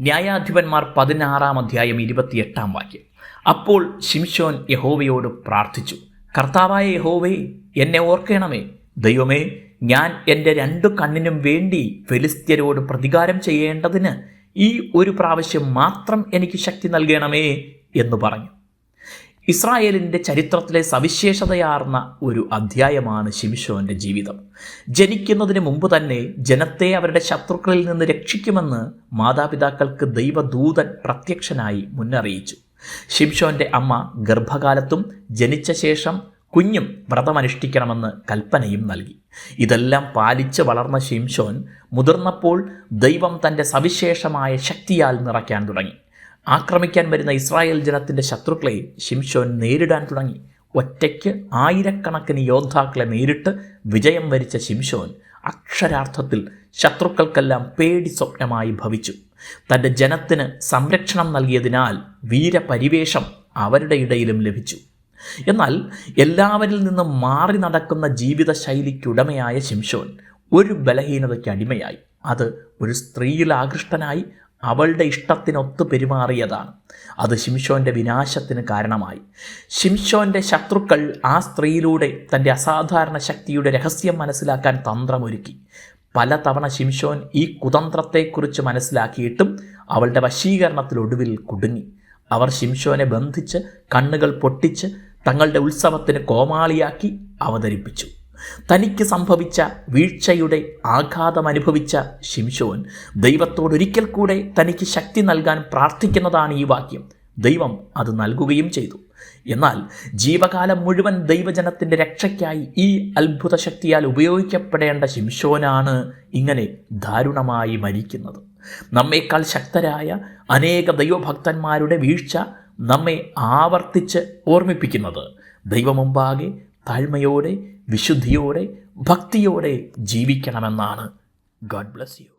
ന്യായാധിപന്മാർ പതിനാറാം അധ്യായം ഇരുപത്തിയെട്ടാം വാക്യം. അപ്പോൾ ശിംഷോൻ യഹോവയോട് പ്രാർത്ഥിച്ചു കർത്താവായ യഹോവേ എന്നെ ഓർക്കണമേ. ദൈവമേ ഞാൻ എന്റെ രണ്ടു കണ്ണിനും വേണ്ടി ഫെലിസ്ത്യരോട് പ്രതികാരം ചെയ്യേണ്ടതിന് ഈ ഒരു പ്രാവശ്യം മാത്രം എനിക്ക് ശക്തി നൽകണമേ എന്ന് പറഞ്ഞു. ഇസ്രായേലിന്റെ ചരിത്രത്തിലെ സവിശേഷതയാർന്ന ഒരു അധ്യായമാണ് ശിംഷോന്റെ ജീവിതം. ജനിക്കുന്നതിന് മുമ്പ് തന്നെ ജനത്തെ അവരുടെ ശത്രുക്കളിൽ നിന്ന് രക്ഷിക്കുമെന്ന് മാതാപിതാക്കൾക്ക് ദൈവദൂതൻ പ്രത്യക്ഷനായി മുന്നറിയിച്ചു. ശിംഷോന്റെ അമ്മ ഗർഭകാലത്തും ജനിച്ച ശേഷം കുഞ്ഞും വ്രതമനുഷ്ഠിക്കണമെന്ന് കൽപ്പനയും നൽകി. ഇതെല്ലാം പാലിച്ച് വളർന്ന ശിംഷോൻ മുതിർന്നപ്പോൾ ദൈവം തന്റെ സവിശേഷമായ ശക്തിയാൽ നിറയ്ക്കാൻ തുടങ്ങി. ആക്രമിക്കാൻ വരുന്ന ഇസ്രായേൽ ജനത്തിന്റെ ശത്രുക്കളെ ഷിംഷോൻ നേരിടാൻ തുടങ്ങി. ഒറ്റയ്ക്ക് ആയിരക്കണക്കിന് യോദ്ധാക്കളെ നേരിട്ട് വിജയം വരിച്ച ശിംഷോൻ അക്ഷരാർത്ഥത്തിൽ ശത്രുക്കൾക്കെല്ലാം പേടി സ്വപ്നമായി ഭവിച്ചു. തന്റെ ജനത്തിന് സംരക്ഷണം നൽകിയതിനാൽ വീരപരിവേഷം അവരുടെ ഇടയിലും ലഭിച്ചു. എന്നാൽ എല്ലാവരിൽ നിന്നും മാറി നടക്കുന്ന ജീവിതശൈലിക്കുടമയായ ശിംഷോൻ ഒരു ബലഹീനതയ്ക്ക് അടിമയായി. അത് ഒരു സ്ത്രീയിൽ ആകൃഷ്ടനായി അവളുടെ ഇഷ്ടത്തിനൊത്ത് പെരുമാറിയതാണ്. അത് ശിംഷോന്റെ വിനാശത്തിന് കാരണമായി. ശിംഷോന്റെ ശത്രുക്കൾ ആ സ്ത്രീയിലൂടെ തന്റെ അസാധാരണ ശക്തിയുടെ രഹസ്യം മനസ്സിലാക്കാൻ തന്ത്രമൊരുക്കി. പലതവണ ശിംഷോൻ ഈ കുതന്ത്രത്തെക്കുറിച്ച് മനസ്സിലാക്കിയിട്ടും അവളുടെ വശീകരണത്തിലൊടുവിൽ കുടുങ്ങി. അവർ ശിംഷോനെ ബന്ധിച്ച് കണ്ണുകൾ പൊട്ടിച്ച് തങ്ങളുടെ ഉത്സവത്തിന് കോമാളിയാക്കി അവതരിപ്പിച്ചു. തനിക്ക് സംഭവിച്ച വീഴ്ചയുടെ ആഘാതം അനുഭവിച്ച ശിംഷോൻ ദൈവത്തോട് ഒരിക്കൽ കൂടെ തനിക്ക് ശക്തി നൽകാൻ പ്രാർത്ഥിക്കുന്നതാണ് ഈ വാക്യം. ദൈവം അത് നൽകുകയും ചെയ്തു. എന്നാൽ ജീവകാലം മുഴുവൻ ദൈവജനത്തിന്റെ രക്ഷയ്ക്കായി ഈ അത്ഭുത ശക്തിയാൽ ഉപയോഗിക്കപ്പെടേണ്ട ശിംഷോനാണ് ഇങ്ങനെ ദാരുണമായി മരിക്കുന്നത്. നമ്മേക്കാൾ ശക്തരായ അനേക ദൈവഭക്തന്മാരുടെ വീഴ്ച നമ്മെ ആവർത്തിച്ച് ഓർമ്മിപ്പിക്കുന്നത് ദൈവമുമ്പാകെ താഴ്മയോടെ വിശുദ്ധിയോടെ ഭക്തിയോടെ ജീവിക്കണമെന്നാണ്. God bless you